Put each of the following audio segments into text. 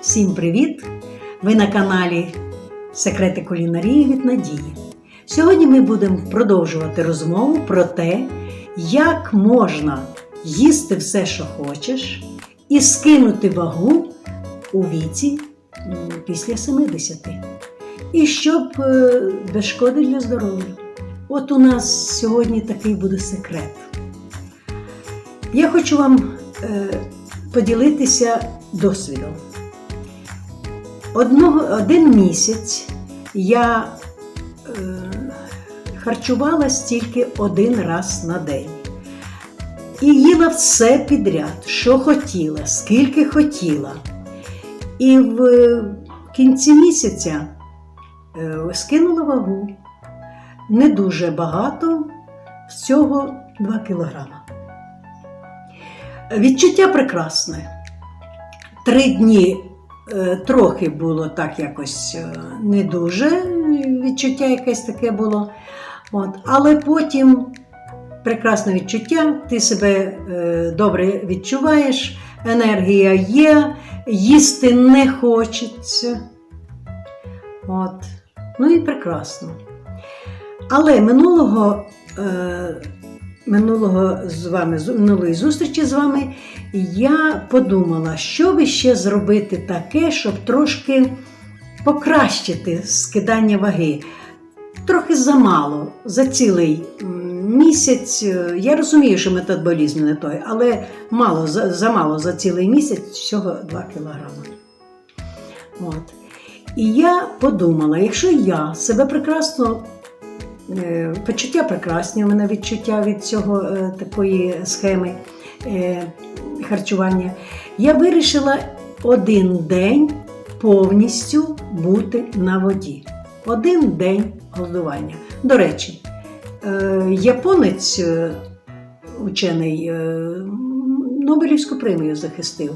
Всім привіт! Ви на каналі Секрети кулінарії від Надії. Сьогодні ми будемо продовжувати розмову про те, як можна їсти все, що хочеш, і скинути вагу у віці після 70. І щоб е, без шкоди для здоров'я. От у нас сьогодні такий буде секрет. Я хочу вам е, поділитися досвідом. Одного, один місяць я е, харчувалась тільки один раз на день. І їла все підряд, що хотіла, скільки хотіла. І в е, кінці місяця е, скинула вагу. Не дуже багато, всього 2 кілограма. Відчуття прекрасне. Три дні трохи було так якось е, не дуже, відчуття якесь таке було. От. Але потім прекрасне відчуття, ти себе е, добре відчуваєш, енергія є, їсти не хочеться. От. Ну і прекрасно. Але минулого, е, минулого з вами, минулої зустрічі з вами я подумала, що би ще зробити таке, щоб трошки покращити скидання ваги. Трохи замало за цілий місяць. Я розумію, що метаболізм не той, але мало, замало за цілий місяць всього 2 кілограми. От. І я подумала, якщо я себе прекрасно, почуття прекрасні, у мене відчуття від цього е, такої схеми е, харчування, я вирішила один день повністю бути на воді. Один день голодування. До речі, е, японець, е, учений, е, Нобелівську премію захистив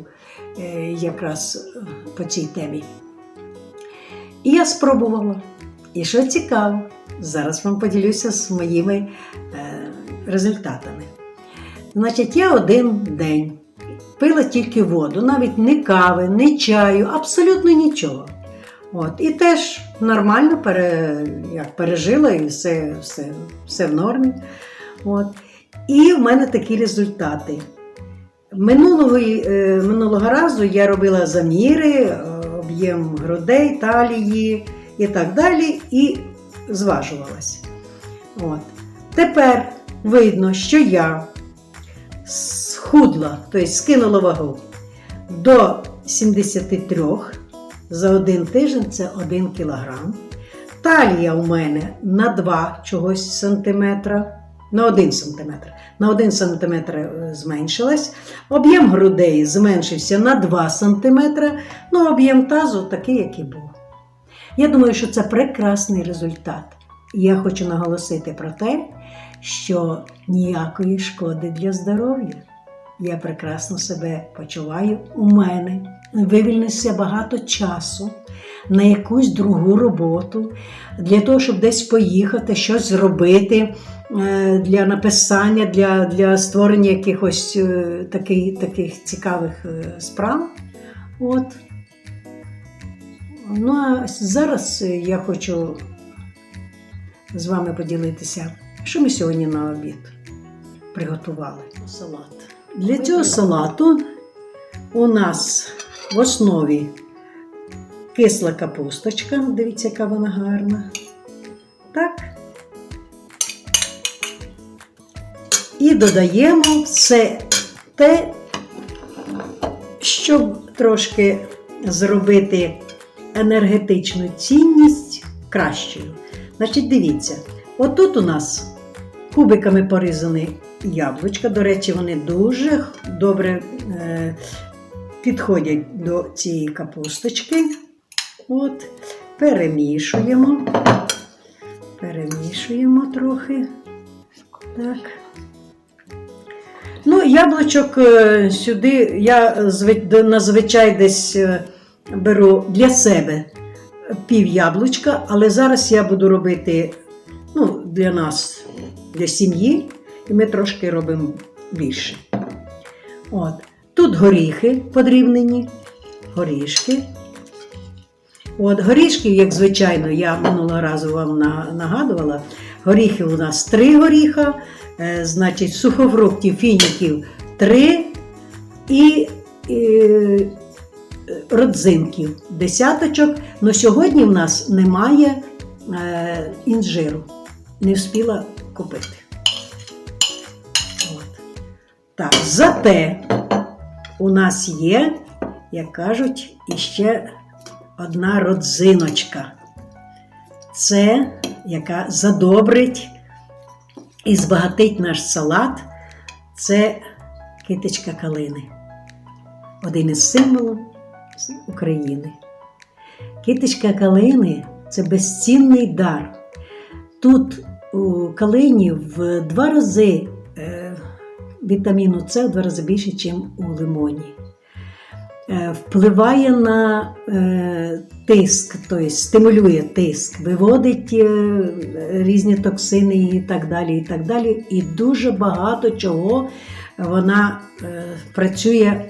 е, якраз е, по цій темі. І я спробувала. І що цікаво, зараз вам поділюся з моїми е, результатами. Значить, я один день пила тільки воду, навіть не кави, не чаю, абсолютно нічого. От, і теж нормально пере, як пережила і все, все, все в нормі. От. І в мене такі результати. Минулого, е, минулого разу я робила заміри, е, об'єм грудей, талії і так далі, і зважувалась. От. Тепер видно, що я схудла, тобто скинула вагу до 73 за один тиждень це 1 кілограм. Талія у мене на 2 чогось сантиметра, на 1 сантиметр. На 1 сантиметр е, зменшилась. Об'єм грудей зменшився на 2 сантиметри, ну об'єм тазу такий, як і був. Я думаю, що це прекрасний результат. Я хочу наголосити про те, що ніякої шкоди для здоров'я. Я прекрасно себе почуваю. У мене вивільнився багато часу на якусь другу роботу, для того, щоб десь поїхати, щось зробити е, для написання, для, для створення якихось е, таких, таких цікавих е, справ. От. Ну а зараз е, я хочу з вами поділитися, що ми сьогодні на обід приготували. Салат. Для цього салату у нас в основі кисла капусточка. Дивіться, яка вона гарна. Так. І додаємо все те, щоб трошки зробити енергетичну цінність кращою. Значить, дивіться, отут у нас кубиками порізані яблучка. До речі, вони дуже добре е, підходять до цієї капусточки. От, перемішуємо. Перемішуємо трохи. Так. Ну, яблучок е, сюди я зви- зазвичай десь е, беру для себе пів яблучка, але зараз я буду робити ну, для нас, для сім'ї, і ми трошки робимо більше. От. Тут горіхи подрібнені. горішки. От горішків, як звичайно, я минулого разу вам на- нагадувала. Горіхів у нас три горіха, е, значить, сухофруктів, фініків три і, е, родзинків, десяточок. Но сьогодні в нас немає е, інжиру. Не встигла купити. От. Так, зате у нас є, як кажуть, іще одна родзиночка. Це, яка задобрить і збагатить наш салат, це китичка калини. Один із символів України. Китичка калини це безцінний дар. Тут у калині в два рази е, вітаміну С в два рази більше, ніж у лимоні. Е, впливає на е, тиск, тобто стимулює тиск, виводить різні токсини і так далі. І так далі. І дуже багато чого вона працює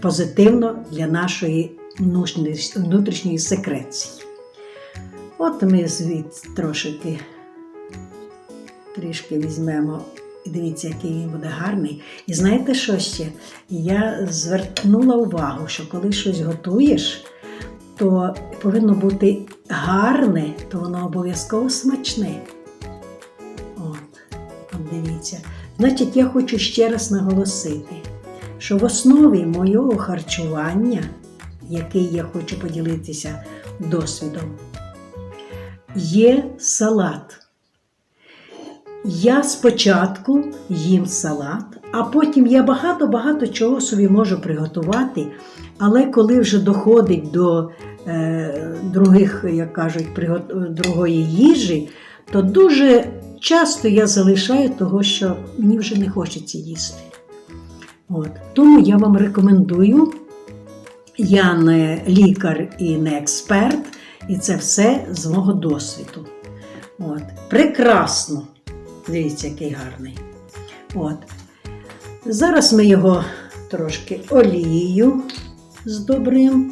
позитивно для нашої внутрішньої- секреції. От ми звідси трошки трішки візьмемо. І дивіться, який він буде гарний. І знаєте що ще? Я звернула увагу, що коли щось готуєш, то повинно бути гарне, то воно обов'язково смачне. От, от дивіться. Значить, я хочу ще раз наголосити, що в основі моєго харчування, який я хочу поділитися досвідом, є салат. Я спочатку їм салат, а потім я багато-багато чого собі можу приготувати. Але коли вже доходить до е, других, як кажуть, пригот- другої їжі, то дуже часто я залишаю того, що мені вже не хочеться їсти. От. Тому я вам рекомендую. Я не лікар і не експерт, і це все з мого досвіду. От. Прекрасно. Дивіться, який гарний. От. Зараз ми його трошки олією здобримо,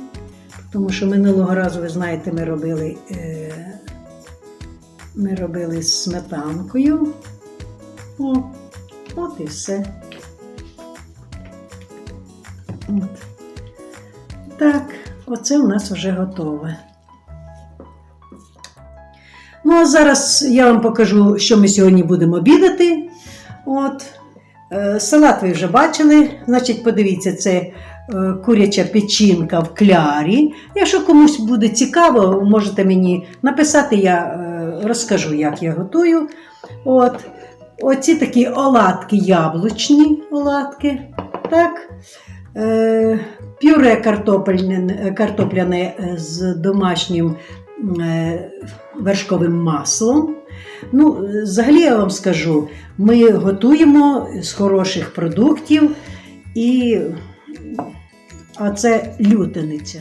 тому що минулого разу, ви знаєте, ми робили, е, ми робили з сметанкою. О, от і все. От. Так, оце у нас вже готове. Ну, а зараз я вам покажу, що ми сьогодні будемо обідати. От. Е, Салат ви вже бачили. Значить, подивіться, це е, куряча печінка в клярі. Якщо комусь буде цікаво, можете мені написати, я е, розкажу, як я готую. От. Оці такі оладки, яблучні оладки. Так. Е, пюре картопельне, картопляне е, з домашнім е, вершковим маслом. Ну, е, взагалі я вам скажу, ми готуємо з хороших продуктів і а це лютениця.